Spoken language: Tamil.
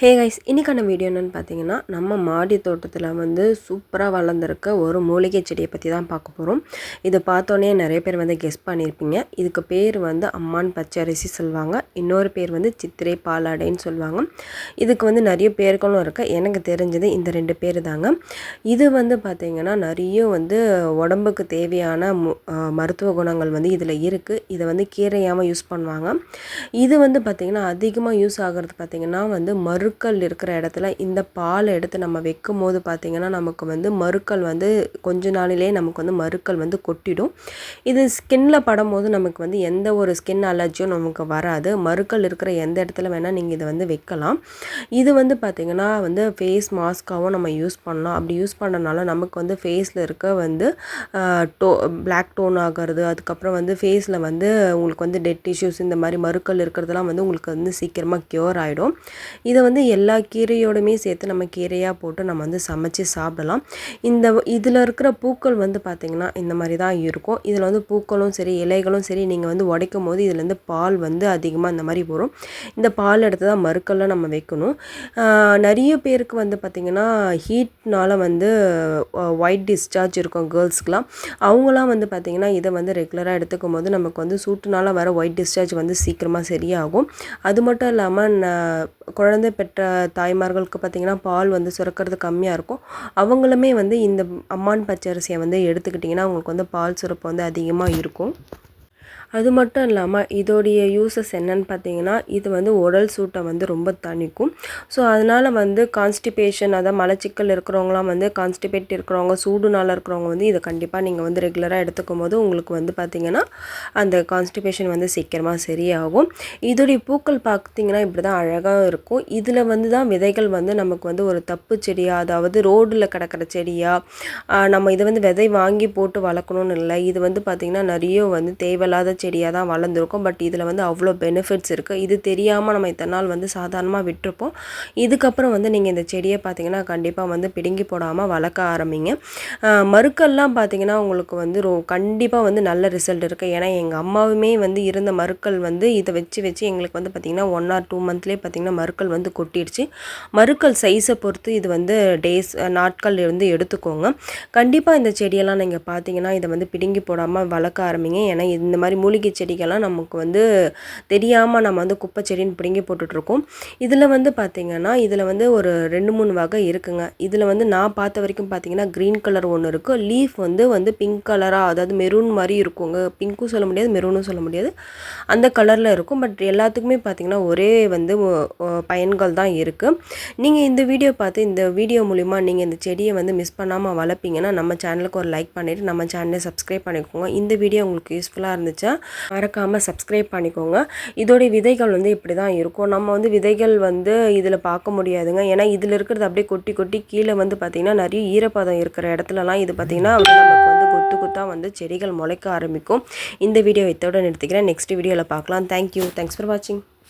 ஹே கைஸ் இன்றைக்கான வீடியோ என்னென்னு பார்த்தீங்கன்னா நம்ம மாடி தோட்டத்தில் வந்து சூப்பராக வளர்ந்துருக்க ஒரு மூலிகை செடியை பற்றி தான் பார்க்க போகிறோம் இதை பார்த்தோன்னே நிறைய பேர் வந்து கெஸ் பண்ணியிருப்பீங்க இதுக்கு பேர் வந்து அம்மான் பச்சரிசி சொல்லுவாங்க. இன்னொரு பேர் வந்து சித்திரை பாலாடைன்னு சொல்லுவாங்க. இதுக்கு வந்து நிறைய பேர்களும் இருக்குது எனக்கு தெரிஞ்சது இந்த ரெண்டு பேர் தாங்க. இது வந்து பார்த்திங்கன்னா நிறைய வந்து உடம்புக்கு தேவையான மருத்துவ குணங்கள் வந்து இதில் இருக்குது இதை வந்து கீரையாமல் யூஸ் பண்ணுவாங்க. இது வந்து பார்த்திங்கன்னா அதிகமாக யூஸ் ஆகிறது பார்த்திங்கன்னா வந்து மறு மறுக்கல் இருக்கிற இடத்துல இந்த பாலை எடுத்து நம்ம வைக்கும் போது பார்த்திங்கன்னா நமக்கு வந்து மறுக்கல் வந்து கொஞ்ச நாளிலே நமக்கு வந்து மறுக்கல் வந்து கொட்டிடும். இது ஸ்கின்னில் படும்போது நமக்கு வந்து எந்த ஒரு ஸ்கின் அலர்ஜியும் நமக்கு வராது. மறுக்கல் இருக்கிற எந்த இடத்துல வேணால் நீங்கள் இதை வந்து வைக்கலாம். இது வந்து பார்த்திங்கன்னா வந்து ஃபேஸ் மாஸ்க்காகவும் நம்ம யூஸ் பண்ணலாம். அப்படி யூஸ் பண்ணுறதுனால நமக்கு வந்து ஃபேஸில் இருக்க வந்து டோ பிளாக் டோன் ஆகிறது அதுக்கப்புறம் வந்து ஃபேஸில் வந்து உங்களுக்கு வந்து டெட் இஷ்யூஸ் இந்த மாதிரி மறுக்கல் இருக்கிறதுலாம் வந்து உங்களுக்கு வந்து சீக்கிரமாக க்யூர் ஆகிடும் இதை வந்து வந்து எல்லா கீரையோடுமே சேர்த்து நம்ம கீரையாக போட்டு நம்ம வந்து சமைச்சு சாப்பிடலாம். இந்த இதில் இருக்கிற பூக்கள் வந்து பார்த்திங்கன்னா இந்த மாதிரி தான் இருக்கும். இதில் வந்து பூக்களும் சரி இலைகளும் சரி நீங்கள் வந்து உடைக்கும் போது இதுலேருந்து பால் வந்து அதிகமாக இந்த மாதிரி வரும். இந்த பால் எடுத்து தான் மறுக்கல்ல நம்ம வைக்கணும். நிறைய பேருக்கு வந்து பார்த்திங்கன்னா ஹீட்னால் வந்து ஒயிட் டிஸ்சார்ஜ் இருக்கும் கேர்ள்ஸ்க்கெலாம் அவங்களாம் வந்து பார்த்திங்கன்னா இதை வந்து ரெகுலராக எடுத்துக்கும் போது நமக்கு வந்து சூட்டுனால் வர ஒயிட் டிஸ்சார்ஜ் வந்து சீக்கிரமாக சரியாகும். அது மட்டும் இல்லாமல் குழந்தை பெற்ற தாய்மார்களுக்கு பார்த்திங்கன்னா பால் வந்து சுரக்கிறது கம்மியாக இருக்கும். அவங்களுமே வந்து இந்த அம்மான் பச்சரிசியை வந்து எடுத்துக்கிட்டிங்கன்னா அவங்களுக்கு வந்து பால் சுரப்பு வந்து அதிகமாக இருக்கும். அது மட்டும் இல்லாமல் இதோடைய யூசஸ் என்னன்னு பார்த்தீங்கன்னா இது வந்து உடல் சூட்டை வந்து ரொம்ப தணிக்கும். ஸோ அதனால் வந்து கான்ஸ்டிபேஷன் அதாவது மலச்சிக்கல் இருக்கிறவங்களாம் வந்து கான்ஸ்டிபேட் இருக்கிறவங்க சூடுனால இருக்கிறவங்க வந்து இதை கண்டிப்பாக நீங்கள் வந்து ரெகுலராக எடுத்துக்கும் போது உங்களுக்கு வந்து பார்த்திங்கன்னா அந்த கான்ஸ்டிபேஷன் வந்து சீக்கிரமாக சரியாகும். இதோடைய பூக்கள் பார்த்திங்கன்னா இப்படி தான் அழகாக இருக்கும். இதில் வந்து தான் விதைகள் வந்து நமக்கு வந்து ஒரு தப்பு செடியாக அதாவது ரோடில் கிடக்கிற செடியாக நம்ம இதை வந்து விதை வாங்கி போட்டு வளர்க்கணும்னு இல்லை. இது வந்து பார்த்திங்கன்னா நிறைய வந்து தேவையில்லாத செடியாக தான் வளர்ந்துருக்கும். பட் இதில் வந்து அவ்வளோ பெனிஃபிட்ஸ் இருக்குது இது தெரியாமல் நம்ம இத்தனை நாள் வந்து சாதாரணமாக விட்டுருப்போம். இதுக்கப்புறம் வந்து நீங்கள் இந்த செடியை பார்த்தீங்கன்னா கண்டிப்பாக வந்து பிடுங்கி போடாமல் வளர்க்க ஆரம்பிங்க. மறுக்கள்லாம் பார்த்தீங்கன்னா உங்களுக்கு வந்து ரோ கண்டிப்பாக வந்து நல்ல ரிசல்ட் இருக்குது ஏன்னா எங்கள் அம்மாவுமே வந்து இருந்த மறுக்கள் வந்து இதை வச்சு வச்சு எங்களுக்கு வந்து பார்த்திங்கன்னா ஒன் ஆர் டூ மந்த்லேயே பார்த்திங்கன்னா மறுக்கள் வந்து கொட்டிடுச்சு. மறுக்கள் சைஸை பொறுத்து இது வந்து டேஸ் நாட்கள் இருந்து எடுத்துக்கோங்க. கண்டிப்பாக இந்த செடியெல்லாம் நீங்கள் பார்த்தீங்கன்னா இதை வந்து பிடுங்கி போடாமல் வளர்க்க ஆரம்பிங்க. ஏன்னா இந்த மாதிரி மூலிகை செடிகள்லாம் நமக்கு வந்து தெரியாமல் நம்ம வந்து குப்பை செடின்னு பிடுங்கி போட்டுட்ருக்கோம். இதில் வந்து பார்த்திங்கன்னா இதில் வந்து ஒரு ரெண்டு மூணு வகை இருக்குங்க. இதில் வந்து நான் பார்த்த வரைக்கும் பார்த்திங்கன்னா க்ரீன் கலர் ஒன்று இருக்குது லீஃப் வந்து வந்து பிங்க் கலராக அதாவது மெரூன் மாதிரி இருக்குங்க. பிங்க்கும் சொல்ல முடியாது மெரூனும் சொல்ல முடியாது. அந்த கலரில் இருக்கும். பட் எல்லாத்துக்குமே பார்த்திங்கன்னா ஒரே வந்து பயன்கள் தான் இருக்குது நீங்கள் இந்த வீடியோ பார்த்து இந்த வீடியோ மூலிமா நீங்கள் இந்த செடியை வந்து மிஸ் பண்ணாமல் வளர்ப்பீங்கன்னா நம்ம சேனலுக்கு ஒரு லைக் பண்ணிவிட்டு நம்ம சேனலை சப்ஸ்கிரைப் பண்ணிக்கோங்க. இந்த வீடியோ உங்களுக்கு யூஸ்ஃபுல்லாக இருந்துச்சா மறக்காமல் சப்ஸ்கிரைப் பண்ணிக்கோங்க. இதோடைய விதைகள் வந்து இப்படி தான் இருக்கும். நம்ம வந்து விதைகள் வந்து இதில் பார்க்க முடியாதுங்க. ஏன்னா இதில் இருக்கிறது அப்படியே கொட்டி கொட்டி கீழே வந்து பார்த்திங்கன்னா நிறைய ஈரப்பதம் இருக்கிற இடத்துலலாம் இது பார்த்திங்கன்னா நமக்கு வந்து கொத்து கொத்தாக வந்து செடிகள் முளைக்க ஆரம்பிக்கும். இந்த வீடியோ இதோட நிறுத்திக்கிறேன். நெக்ஸ்ட் வீடியோவில் பார்க்கலாம். தேங்க்யூ தேங்க்ஸ் ஃபார் வாட்சிங்